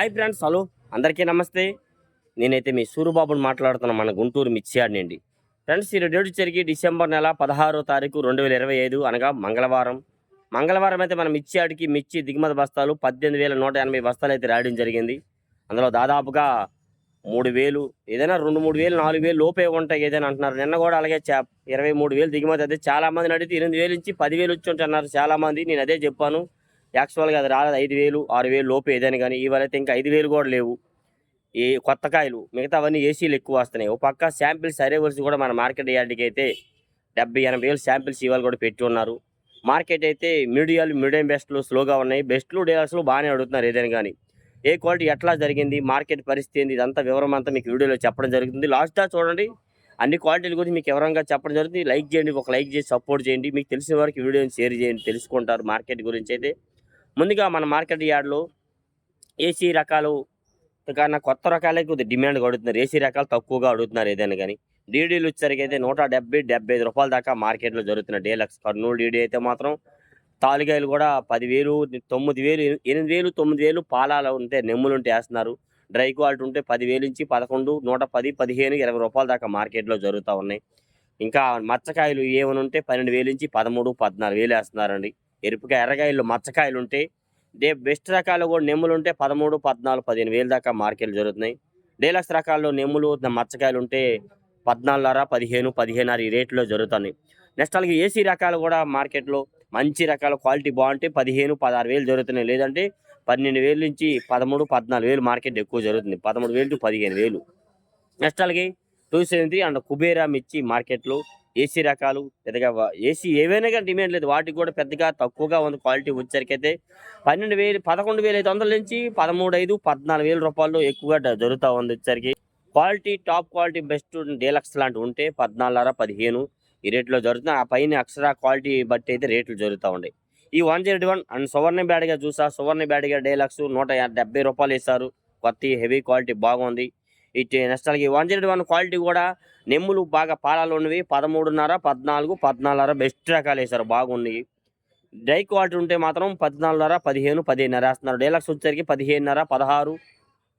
Hi friends hello అందరికీ నమస్తే. నేనైతే మీ సూరుబాబుని మాట్లాడుతున్నా మన గుంటూరు మిర్చియాడ్ నుండి ఫ్రెండ్స్ ఈ డేట్ జరిగి డిసెంబర్ నెల పదహారో తారీఖు రెండు వేల ఇరవై ఐదు అనగా మంగళవారం. మంగళవారం అయితే మన మిర్చియాడికి మిర్చి దిగుమతి బస్తాలు పద్దెనిమిది వేల నూట ఎనభై బస్తాలు అయితే రాయడం జరిగింది. అందులో దాదాపుగా మూడు వేలు ఏదైనా రెండు మూడు వేలు నాలుగు వేలు లోపే ఉంటాయి ఏదైనా అంటున్నారు. నిన్న కూడా అలాగే చా ఇరవై మూడు వేలు దిగుమతి అయితే చాలామంది అడిగితే ఎనిమిది వేలు నుంచి పదివేలు వచ్చి ఉంటున్నారు చాలామంది. నేను అదే చెప్పాను. యాక్చువల్గా అది రాలేదు. ఐదు వేలు ఆరు వేలు లోపు ఏదైనా కానీ ఇవాళ ఇంకా ఐదు వేలు కూడా లేవు. ఈ కొత్త కాయలు మిగతావన్నీ ఏసీలు ఎక్కువ వస్తున్నాయి. ఒక పక్క శాంపిల్స్ అరేవల్స్ కూడా మన మార్కెట్ యార్డ్కి అయితే డెబ్బై ఎనభై వేలు శాంపిల్స్ ఇవాళ కూడా పెట్టి ఉన్నారు. మార్కెట్ అయితే మీడియాలు మీడియం బెస్ట్లు స్లోగా ఉన్నాయి. బెస్ట్లు డీలర్స్లు బాగానే అడుగుతున్నారు ఏదైనా కానీ. ఏ క్వాలిటీ ఎట్లా జరిగింది మార్కెట్ పరిస్థితి ఏంది ఇదంతా వివరం అంతా మీకు వీడియోలో చెప్పడం జరుగుతుంది. లాస్ట్గా చూడండి అన్ని క్వాలిటీల గురించి మీకు వివరంగా చెప్పడం జరుగుతుంది. లైక్ చేయండి ఒక లైక్ చేసి సపోర్ట్ చేయండి. మీకు తెలిసిన వారికి వీడియోని షేర్ చేయండి తెలుసుకుంటారు మార్కెట్ గురించి అయితే. ముందుగా మన మార్కెట్ యార్డ్లో ఏసీ రకాలు కన్నా కొత్త రకాలే కొద్దిగా డిమాండ్ అడుగుతున్నారు ఏసీ రకాలు తక్కువగా అడుగుతున్నారు ఏదైనా కానీ. డీడీలు వచ్చేసరికి అయితే నూట డెబ్బై డెబ్బై ఐదు రూపాయల దాకా మార్కెట్లో జరుగుతున్న డీలక్స్. కర్నూలు డీడీ అయితే మాత్రం తాలికాయలు కూడా పదివేలు తొమ్మిది వేలు ఎనిమిది వేలు తొమ్మిది వేలు పాలాలు ఉంటే నెమ్ములు ఉంటే వేస్తున్నారు. డ్రై క్వాలిటీ ఉంటే పదివేలు నుంచి పదకొండు నూట పది పదిహేను ఇరవై రూపాయల దాకా మార్కెట్లో జరుగుతూ ఉన్నాయి. ఇంకా మచ్చకాయలు ఏమైనా ఉంటే పన్నెండు వేలు నుంచి పదమూడు పద్నాలుగు వేలు వేస్తున్నారండి. ఎరుపుగా ఎర్రకాయలు మచ్చకాయలు ఉంటే దే బెస్ట్ రకాలు కూడా నెమ్ములు ఉంటే పదమూడు పద్నాలుగు పదిహేను వేలు దాకా మార్కెట్లు జరుగుతున్నాయి. డీలక్స్ రకాల్లో నెమ్ములు మచ్చకాయలు ఉంటే పద్నాలుగున్నర పదిహేను పదిహేనున్నర ఈ రేట్లో జరుగుతున్నాయి. నెక్స్ట్ అలాగే ఏసీ రకాలు కూడా మార్కెట్లో మంచి రకాల క్వాలిటీ బాగుంటే పదిహేను పదహారు వేలు జరుగుతున్నాయి. లేదంటే పన్నెండు వేలు నుంచి పదమూడు పద్నాలుగు వేలు మార్కెట్ ఎక్కువ జరుగుతుంది. పదమూడు వేలు టు పదిహేను వేలు. నెక్స్ట్ అలాగే two seven three and Kubera మిర్చి మార్కెట్లో ఏసీ రకాలు పెద్దగా ఏసీ ఏవైనా కానీ డిమాండ్ లేదు. వాటికి కూడా పెద్దగా తక్కువగా ఉంది క్వాలిటీ వచ్చేసరికైతే పన్నెండు వేలు పదకొండు వేల ఐదు వందల నుంచి పదమూడు ఐదు పద్నాలుగు వేల రూపాయలు ఎక్కువగా జరుగుతూ ఉంది వచ్చేసరికి. Quality top quality best deluxe లాంటివి ఉంటే పద్నాలుగున్నర పదిహేను ఈ రేట్లో జరుగుతుంది ఆ పైన అక్షర క్వాలిటీ బట్టి అయితే రేట్లు జరుగుతూ ఉన్నాయి. ఈ one zero one and Suvarna బ్యాడ్గా చూసా. సువర్ణ బ్యాడ్గా డీలక్స్ నూట డెబ్బై రూపాయలు వేస్తారు కొత్త హెవీ క్వాలిటీ బాగుంది. ఇటు next one zero one quality కూడా నెమ్ములు బాగా పాలాలు ఉన్నవి. పదమూడున్నర పద్నాలుగు పద్నాలుగున్నర బెస్ట్ రకాలు వేసారు బాగున్నాయి డ్రై క్వాలిటీ ఉంటే మాత్రం పద్నాలుగున్నర పదిహేను పదిహేనున్నర వేస్తున్నారు. డీలక్స్ వచ్చేసరికి పదిహేనున్నర పదహారు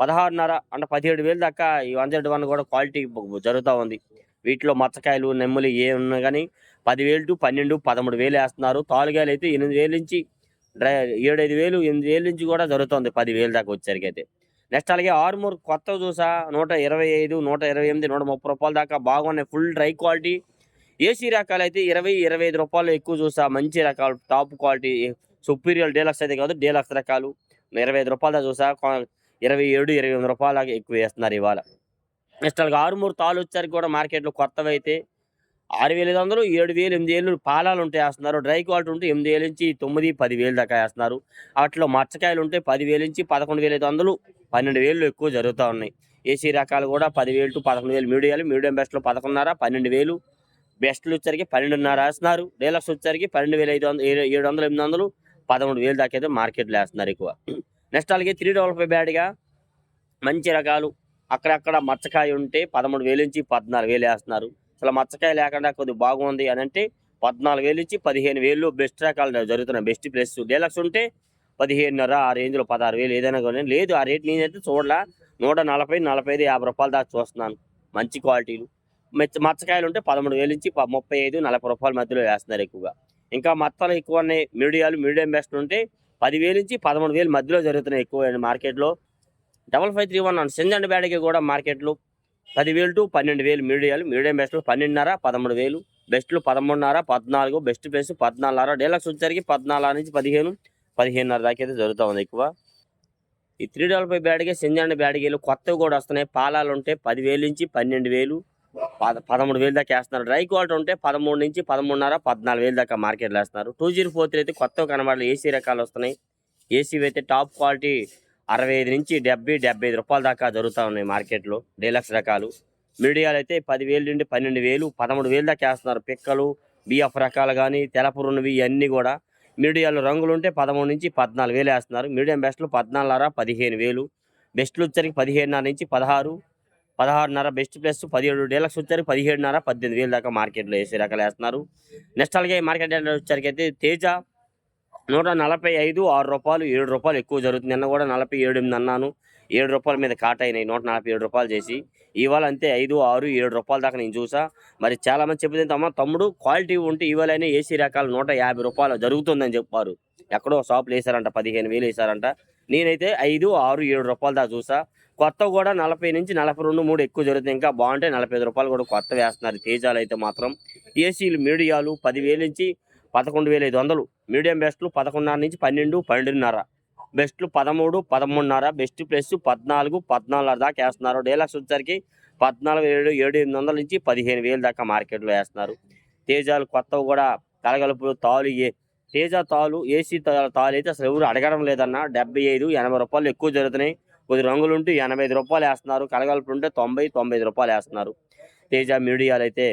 పదహారున్నర అంటే పదిహేడు వేలు దాకా ఈ వన్ జీరో వన్ కూడా క్వాలిటీ జరుగుతూ ఉంది. వీటిలో మచ్చకాయలు నెమ్మలు ఏ ఉన్నా కానీ పదివేలు టు పన్నెండు పదమూడు వేలు వేస్తున్నారు. తాలుగాయలు అయితే ఎనిమిది వేలు నుంచి డ్రై ఏడైదు వేలు ఎనిమిది వేలు నుంచి కూడా జరుగుతుంది పదివేలు దాకా వచ్చేసరికి అయితే. నెక్స్ట్ అలాగే ఆర్మూర్ కొత్త చూసా. నూట ఇరవై ఐదు నూట ఇరవై ఎనిమిది నూట ముప్పై రూపాయల దాకా బాగున్నాయి. ఫుల్ డ్రై క్వాలిటీ ఏసీ రకాలు అయితే ఇరవై ఇరవై ఐదు రూపాయలు ఎక్కువ చూసా. మంచి రకాలు టాప్ క్వాలిటీ సుపీరియర్ డీలక్స్ అయితే కాదు డీలక్స్ రకాలు. ఇరవై ఐదు రూపాయల చూసా. ఇరవై ఏడు ఇరవై ఎనిమిది రూపాయలు ఎక్కువ వేస్తున్నారు ఇవాళ. నెక్స్ట్ అలాగే ఆరుమూరు తాలు వచ్చేసరికి కూడా మార్కెట్లో కొత్తవి అయితే ఆరు వేల ఐదు వందలు ఏడు వేలు ఎనిమిది వేలు పాలాలు ఉంటే వేస్తున్నారు. డ్రై క్వాలిటీ ఉంటే ఎనిమిది వేల నుంచి తొమ్మిది పది వేలు దాకా వేస్తున్నారు. వాటిలో మచ్చకాయలు ఉంటే పదివేలు నుంచి పదకొండు వేల ఐదు వందలు పన్నెండు వేలు ఎక్కువ జరుగుతూ ఉన్నాయి. ఏసీ రకాలు కూడా పదివేలు టు పదకొండు వేలు మీడియాలు మీడియం బెస్ట్లో పదకొండున్నర పన్నెండు వేలు. బెస్ట్లు వచ్చరికి పన్నెండున్నర వేస్తున్నారు. డీలక్స్ వచ్చరికి పన్నెండు వేల ఐదు వందలు ఏడు ఏడు వందలు ఎనిమిది వందలు పదమూడు వేలు దాకా అయితే మార్కెట్లో వేస్తున్నారు ఎక్కువ. నెక్స్ట్ అలాగే త్రీ డబల్ ఫైవ్ బ్యాడ్గా మంచి రకాలు. అక్కడక్కడ మచ్చకాయ ఉంటే పదమూడు వేలు నుంచి పద్నాలుగు వేలు వేస్తున్నారు. అసలు మచ్చకాయ లేకుండా కొద్దిగా బాగుంది అని అంటే పద్నాలుగు వేలు ఇచ్చి పదిహేను వేలు బెస్ట్ రకాలు జరుగుతున్నాయి. బెస్ట్ ప్లేస్ డీలక్స్ ఉంటే పదిహేనున్నర ఆ రేంజ్లో పదహారు వేలు ఏదైనా కానీ లేదు. ఆ రేట్ నేనైతే చూడలా. నూట నలభై నలభై ఐదు యాభై రూపాయల దాకా చూస్తున్నాను. మంచి క్వాలిటీలు. మెచ్చ మచ్చకాయలు ఉంటే పదమూడు వేలు నుంచి ముప్పై ఐదు నలభై రూపాయల మధ్యలో వేస్తున్నారు ఎక్కువగా. ఇంకా మత్తలు ఎక్కువ ఉన్నాయి. మీడియాలు మీడియం బెస్ట్ ఉంటే పదివేలు నుంచి పదమూడు వేలు మధ్యలో జరుగుతున్నాయి ఎక్కువ మార్కెట్లో. డబల్ ఫైవ్ త్రీ వన్ సెంజండ్ బ్యాడ్కి కూడా మార్కెట్లో పదివేలు టు పన్నెండు వేలు మీడియాలు మీడియం బెస్ట్లు పన్నెండున్నర పదమూడు వేలు. బెస్ట్లు పదమూడున్నర పద్నాలుగు బెస్ట్ ప్లేస్ పద్నాలుగున్నర. డీలక్స్ వచ్చేసరికి పద్నాలుగు నుంచి పదిహేను పదిహేనున్నర దాకా అయితే జరుగుతూ ఉంది ఎక్కువ. ఈ త్రీ డబల్ ఫైవ్ బ్యాడ్గే సెంజండ్ బ్యాడ్గేలు కొత్తవి కూడా వస్తున్నాయి. పాలాలు ఉంటే పదివేలు నుంచి పన్నెండు వేలు పద పదమూడు వేలు దాకా వేస్తున్నారు. డ్రై క్వాలిటీ ఉంటే పదమూడు నుంచి పదమూడున్నర పద్నాలుగు వేలు దాకా మార్కెట్లో వేస్తున్నారు. టూ జీరో ఫోర్ త్రీ అయితే కొత్తవి కనబడాలి ఏసీ రకాలు వస్తున్నాయి. ఏసీ అయితే టాప్ క్వాలిటీ అరవై ఐదు నుంచి డెబ్బై డెబ్బై ఐదు రూపాయల దాకా జరుగుతూ ఉన్నాయి మార్కెట్లో. డీలక్స్ రకాలు. మీడియాలు అయితే పదివేలు నుండి పన్నెండు వేలు పదమూడు వేలు దాకా వేస్తున్నారు. పిక్కలు బిఎఫ్ రకాలు కానీ తెలపురున్నవి ఇవన్నీ కూడా. మీడియాలు రంగులు ఉంటే పదమూడు నుంచి పద్నాలుగు వేలు వేస్తున్నారు. మీడియం బెస్ట్లు పద్నాలుగున్నర పదిహేను వేలు. బెస్ట్లు వచ్చరికి పదిహేనున్నర నుంచి పదహారు పదహారున్నర. బెస్ట్ ప్లస్ పదిహేడు డీలక్స్ వచ్చరికి పదిహేడున్నర పద్దెనిమిది వేలు దాకా మార్కెట్లో వేసే రకాలు వేస్తున్నారు. నెక్స్ట్ అలాగే మార్కెట్ వచ్చరికి అయితే తేజ నూట నలభై ఐదు ఆరు రూపాయలు ఏడు రూపాయలు ఎక్కువ జరుగుతుంది. నిన్న కూడా నలభై ఏడు ఎనిమిది అన్నాను. ఏడు రూపాయల మీద కాట్ అయినాయి. నూట నలభై ఏడు రూపాయలు చేసి. ఇవాళ అంతే ఐదు ఆరు ఏడు రూపాయల దాకా నేను చూసా. మరి చాలామంది చెప్పింది అమ్మ తమ్ముడు క్వాలిటీ ఉంటే ఇవాళ అయినా ఏసీ రకాలు నూట యాభై రూపాయలు జరుగుతుందని చెప్పారు. ఎక్కడో షాపులు వేసారంట పదిహేను వేలు వేసారంట నేనైతే ఐదు ఆరు ఏడు రూపాయల దాకా చూసా. కొత్త కూడా నలభై నుంచి నలభై రెండు మూడు ఎక్కువ జరుగుతుంది. ఇంకా బాగుంటే నలభై ఐదు రూపాయలు కూడా కొత్త వేస్తున్నారు. తేజాలు అయితే మాత్రం ఏసీలు మీడియాలు పదివేలు నుంచి పదకొండు వేల ఐదు వందలు. మీడియం బెస్ట్లు పదకొండున్నర నుంచి పన్నెండు పన్నెండున్నర. బెస్ట్లు పదమూడు పదమూడున్నర. బెస్ట్ ప్లస్ పద్నాలుగు పద్నాలుగున్నర దాకా వేస్తున్నారు. డీలక్స్ వచ్చేసరికి పద్నాలుగు ఏడు ఏడు ఎనిమిది వందల నుంచి పదిహేను వేలు దాకా మార్కెట్లో వేస్తున్నారు. తేజాలు కొత్తవి కూడా కలగలుపులు తాలు ఏ తేజ తాలు ఏసీ తాలు అయితే అసలు ఎవరు అడగడం లేదన్న. డెబ్బై ఐదు ఎనభై రూపాయలు ఎక్కువ జరుగుతున్నాయి. కొద్ది రంగులు ఉంటే ఎనభై ఐదు రూపాయలు వేస్తున్నారు. కలగలుపులు ఉంటే తొంభై తొంభై ఐదు రూపాయలు వేస్తున్నారు. తేజ మీడియాలు అయితే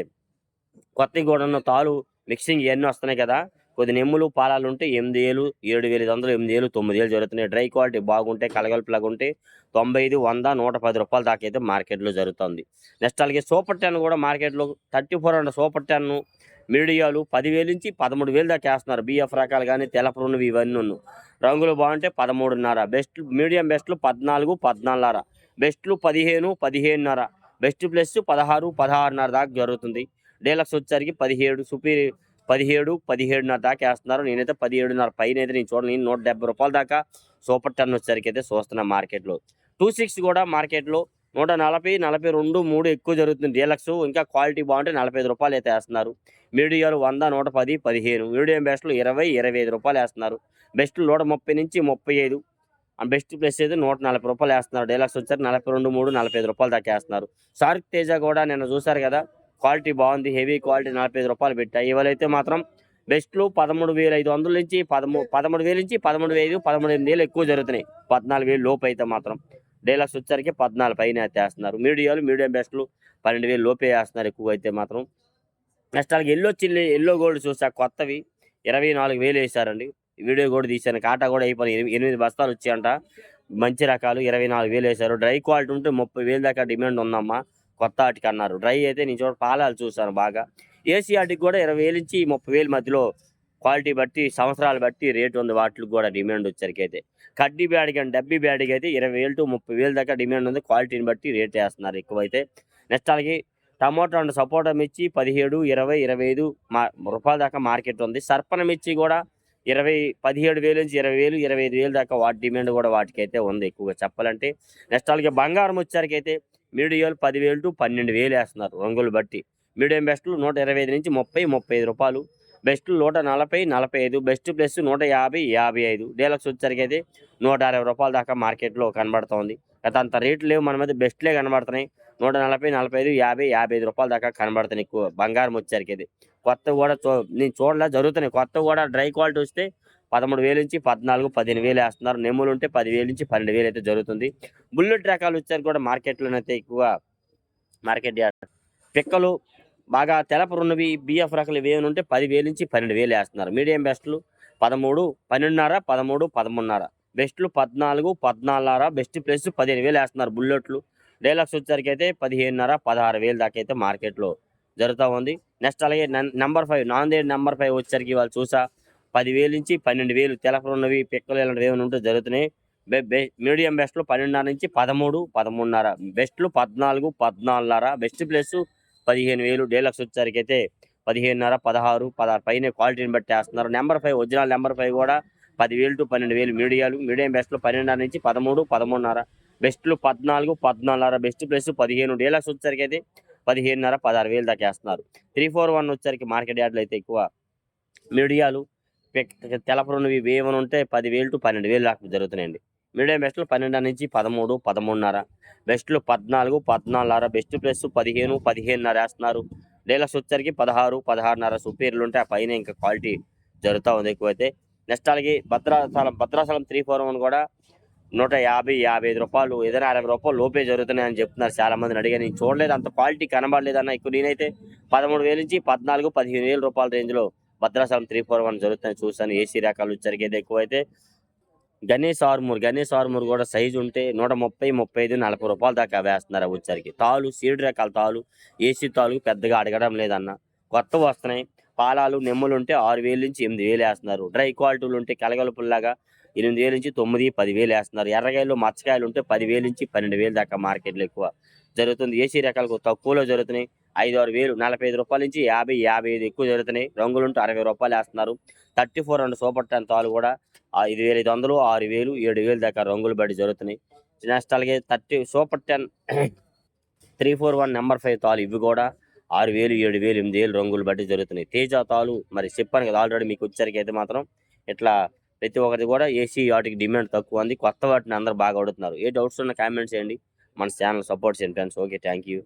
కొత్త కూడా తాలు మిక్సింగ్ ఇవన్నీ వస్తున్నాయి కదా. కొద్ది నెమ్ములు పాలాలు ఉంటే ఎనిమిది వేలు ఏడు వేల ఐదు వందలు ఎనిమిది వేలు తొమ్మిది వేలు జరుగుతున్నాయి. డ్రై క్వాలిటీ బాగుంటే కలగలుపులాగా ఉంటే తొంభై ఐదు వంద నూట పది రూపాయల దాకా అయితే మార్కెట్లో జరుగుతుంది. నెక్స్ట్ అలాగే సూపర్ టెన్ కూడా మార్కెట్లో thirty four hundred super ten మీడియాలు పదివేలు నుంచి పదమూడు వేలు దాకా వేస్తున్నారు. బిఎఫ్ రకాలు కానీ తెలపరున్నవి ఇవన్నీ రంగులు బాగుంటే పదమూడున్నర బెస్ట్ మీడియం బెస్ట్లు పద్నాలుగు పద్నాలుగున్నర బెస్ట్లు పదిహేను పదిహేనున్నర బెస్ట్ ప్లస్ పదహారు పదహారున్నర దాకా జరుగుతుంది. డీలక్స్ వచ్చేసరికి పదిహేడు సుపీరి పదిహేడు పదిహేడున్నర దాకా వేస్తున్నారు. నేనైతే పదిహేడున్నర పైన అయితే నేను చూడండి నేను నూట డెబ్బై రూపాయల దాకా సూపర్ టెన్ వచ్చేసరికి అయితే చూస్తున్నా మార్కెట్లో. టూ సిక్స్ కూడా మార్కెట్లో నూట నలభై నలభై రెండు మూడు ఎక్కువ జరుగుతుంది డీలక్స్. ఇంకా క్వాలిటీ బాగుంటే నలభై ఐదు రూపాయలు అయితే వేస్తున్నారు. మీడియాలు వంద నూట పది పదిహేను. మీడియం బెస్ట్లు ఇరవై ఇరవై ఐదు రూపాయలు వేస్తున్నారు. బెస్ట్ నూట ముప్పై నుంచి ముప్పై ఐదు. బెస్ట్ ప్లస్ అయితే నూట నలభై రూపాయలు వేస్తున్నారు. డీలక్స్ వచ్చారు నలభై రెండు మూడు నలభై ఐదు రూపాయలు దాకా వేస్తున్నారు. సార్క్ తేజ కూడా నిన్న చూశారు కదా క్వాలిటీ బాగుంది హెవీ క్వాలిటీ నలభై ఐదు రూపాయలు పెట్టాయి ఇవాళైతే మాత్రం బెస్ట్లు పదమూడు వేల ఐదు వందల నుంచి పదమూ పదమూడు వేల నుంచి పదమూడు వేలు పదమూడు ఎనిమిది వేలు ఎక్కువ జరుగుతున్నాయి. పద్నాలుగు వేలు లోపు అయితే మాత్రం డీలక్స్ వచ్చరికి పద్నాలుగు పైన వేస్తున్నారు. మీడియాలు మీడియం బెస్ట్లు పన్నెండు వేలు లోపే వేస్తున్నారు ఎక్కువ అయితే మాత్రం. నెక్స్ట్ అలాగే ఎల్లో చిల్లి ఎల్లో గోల్డ్ చూసా కొత్తవి ఇరవై నాలుగు వేలు వేసారండి వీడియో కూడా తీశాను. కాటా కూడా అయిపోయింది ఎనిమిది బస్తాలు వచ్చాయంట. మంచి రకాలు ఇరవై నాలుగు వేలు వేశారు. డ్రై క్వాలిటీ ఉంటే ముప్పై వేలు దాకా డిమాండ్ ఉందమ్మా. కొత్త వాటికి అన్నారు డ్రై అయితే నేను చూడ పాలాలు చూసాను బాగా. ఏసీ వాటికి కూడా ఇరవై వేలు నుంచి ముప్పై వేలు మధ్యలో క్వాలిటీ బట్టి సంవత్సరాలు బట్టి రేటు ఉంది వాటికి కూడా డిమాండ్ వచ్చరికి అయితే. కడ్డీ బ్యాడ్కి అండ్ డబ్బీ బ్యాడ్కి అయితే ఇరవై వేలు టు ముప్పై వేలు దాకా డిమాండ్ ఉంది. క్వాలిటీని బట్టి రేట్ వేస్తున్నారు ఎక్కువైతే. నెక్స్ట్ అలాగే టమాటో అండ్ సపోటా మిర్చి పదిహేడు ఇరవై ఇరవై ఐదు మా రూపాయల దాకా మార్కెట్ ఉంది. సర్పణ మిర్చి కూడా ఇరవై పదిహేడు వేలు నుంచి ఇరవై వేలు ఇరవై ఐదు వేలు దాకా వాటి డిమాండ్ కూడా వాటికైతే ఉంది ఎక్కువగా చెప్పాలంటే. నెక్స్ట్ అలాగే బంగారం వచ్చేసరికైతే మీడియాలు పదివేలు టు పన్నెండు వేలు వేస్తున్నారు రంగులు బట్టి. మీడియం బెస్ట్లు నూట ఇరవై ఐదు నుంచి ముప్పై ముప్పై ఐదు రూపాయలు. బెస్ట్ నూట నలభై నలభై ఐదు. బెస్ట్ ప్లస్ నూట యాభై యాభై ఐదు. డీలక్స్ అయితే నూట అరవై రూపాయల దాకా మార్కెట్లో కనబడుతోంది. గత అంత రేట్లు లేవు. మన మీద బెస్ట్లే కనబడుతున్నాయి. నూట నలభై నలభై ఐదు యాభై యాభై ఐదు రూపాయల దాకా కనబడుతున్నాయి ఎక్కువ బంగారం వచ్చేసరికి అయితే. కొత్త కూడా చూ నేను చూడలే జరుగుతున్నాయి. కొత్త కూడా డ్రై క్వాలిటీ వస్తే పదమూడు వేలు నుంచి పద్నాలుగు పదిహేను వేలు వేస్తున్నారు. నెమ్ములు ఉంటే పదివేలు నుంచి పన్నెండు వేలు అయితే జరుగుతుంది. బుల్లెట్ రకాలు వచ్చేసరికి కూడా మార్కెట్లోనైతే ఎక్కువ మార్కెట్ చేస్తారు పిక్కలు బాగా తెలపరున్నవి బిఎఫ్ రకాలు ఇవి ఉంటే పదివేలు నుంచి పన్నెండు వేలు వేస్తున్నారు. మీడియం బెస్ట్లు పదమూడు పన్నెండున్నర పదమూడు పదమూడున్నర. బెస్ట్లు పద్నాలుగు పద్నాలుగున్నర బెస్ట్ ప్లస్ పదిహేను వేలు వేస్తున్నారు బుల్లెట్లు. డైలాగ్స్ వచ్చేసరికి అయితే పదిహేనున్నర పదహారు వేలు దాకా అయితే మార్కెట్లో జరుగుతూ ఉంది. నెక్స్ట్ అలాగే నెంబర్ ఫైవ్ నాన్ దేడ్ నెంబర్ ఫైవ్ వచ్చేసరికి వాళ్ళు చూసా. పదివేలు నుంచి పన్నెండు వేలు. తెలపరున్నవి పిక్కలు ఇలాంటివి ఏమైనా ఉంటే జరుగుతున్నాయి. బె బె- మీడియం బెస్ట్లో పన్నెండున్నర నుంచి పదమూడు పదమూడున్నర. బెస్ట్లు పద్నాలుగు పద్నాలుగున్నర. బెస్ట్ ప్లస్ పదిహేను వేలు. డేలక్స్ వచ్చేసరికి అయితే పదిహేనున్నర పదహారు పదహారు పైన క్వాలిటీని బట్టి వేస్తున్నారు. Number five original number five కూడా పదివేలు టు పన్నెండు వేలు. మీడియాలు మీడియం బెస్ట్లో పన్నెండున్నర నుంచి పదమూడు పదమూడున్నర. బెస్ట్లు పద్నాలుగు పద్నాలుగున్నర. బెస్ట్ ప్లస్ పదిహేను. డేలక్స్ వచ్చేసరికి అయితే పదిహేనున్నర పదహారు వేలు దాకా వేస్తున్నారు. త్రీ ఫోర్ వన్ వచ్చేసరికి మార్కెట్ యార్డ్లు అయితే ఎక్కువ. మీడియాలు పెక్- తెలపరున్నవి వేవని ఉంటే పదివేలు టు పన్నెండు వేలు దాకా జరుగుతున్నాయండి. మీడియం బెస్ట్లో పన్నెండు నుంచి పదమూడు పదమూడున్నర. బెస్ట్లో పద్నాలుగు పద్నాలుగున్నర. బెస్ట్ ప్లస్ పదిహేను పదిహేనున్నర వేస్తున్నారు. డీలక్స్ వచ్చరికి పదహారు పదహారున్నర సుపీరియర్లు ఉంటే ఆ పైన ఇంకా క్వాలిటీ జరుగుతూ ఉంది ఎక్కువైతే. నెక్స్ట్ అలాగే Bhadrachalam Bhadrachalam three four one కూడా నూట యాభై యాభై ఐదు రూపాయలు ఏదైనా అరవై రూపాయలు లోపే జరుగుతున్నాయని చెప్తున్నారు చాలా మందిని అడిగా నేను చూడలేదు అంత క్వాలిటీ కనబడలేదు అన్న. ఎక్కువ నేనైతే పదమూడు వేల నుంచి పద్నాలుగు పదిహేను వేల రూపాయల రేంజ్లో భద్రాచలం త్రీ ఫోర్ వన్ జరుగుతున్నాయి చూసాను ఏసీ రకాలు జరిగేది ఎక్కువైతే. గణేష్ ఆర్మూర్ గణేష్ ఆర్మూర్ కూడా సైజు ఉంటే నూట ముప్పై ముప్పై ఐదు నలభై రూపాయల దాకా వేస్తున్నారు వచ్చరికి. తాలు సీడు రకాల తాలు ఏసీ తాలు పెద్దగా అడగడం లేదన్న. కొత్త వస్తున్నాయి. పాలాలు నెమ్మలు ఉంటే ఆరు వేలు నుంచి ఎనిమిది వేలు వేస్తున్నారు. డ్రై క్వాలిటీలు ఉంటే కలగలుపుల్లాగా ఎనిమిది వేలు నుంచి తొమ్మిది పది వేలు వేస్తున్నారు. ఎర్రకాయలు మచ్చకాయలు ఉంటే పదివేలు నుంచి పన్నెండు వేలు దాకా మార్కెట్లో ఎక్కువ జరుగుతుంది. ఏసీ రకాలకు తక్కువలో జరుగుతున్నాయి. ఐదు ఆరు వేలు. నలభై ఐదు రూపాయల నుంచి యాభై యాభై ఐదు ఎక్కువ జరుగుతున్నాయి. రంగులు ఉంటే అరవై రూపాయలు వేస్తున్నారు. Thirty four and super ten తాలు కూడా ఐదు వేల ఐదు వందలు ఆరు వేలు ఏడు వేలు దాకా రంగులు బట్టి జరుగుతున్నాయి. నెక్స్ట్ అలాగే thirty super ten three four one number five తాలు ఇవి కూడా ఆరు వేలు ఏడు వేలు ఎనిమిది వేలు రంగులు బట్టి జరుగుతున్నాయి. తేజ తాలు మరి చెప్పాను కదా ఆల్రెడీ మీకు వచ్చరికి అయితే మాత్రం ఇట్లా ప్రతి ఒక్కటి కూడా ఏసీ వాటికి డిమాండ్ తక్కువ ఉంది. కొత్త వాటిని అందరూ బాగా అడుగుతున్నారు. ఏ డౌట్స్ ఉన్న కామెంట్స్ చేయండి. మన ఛానల్ సపోర్ట్ చేయండి ఫ్రెండ్స్. Okay thank you.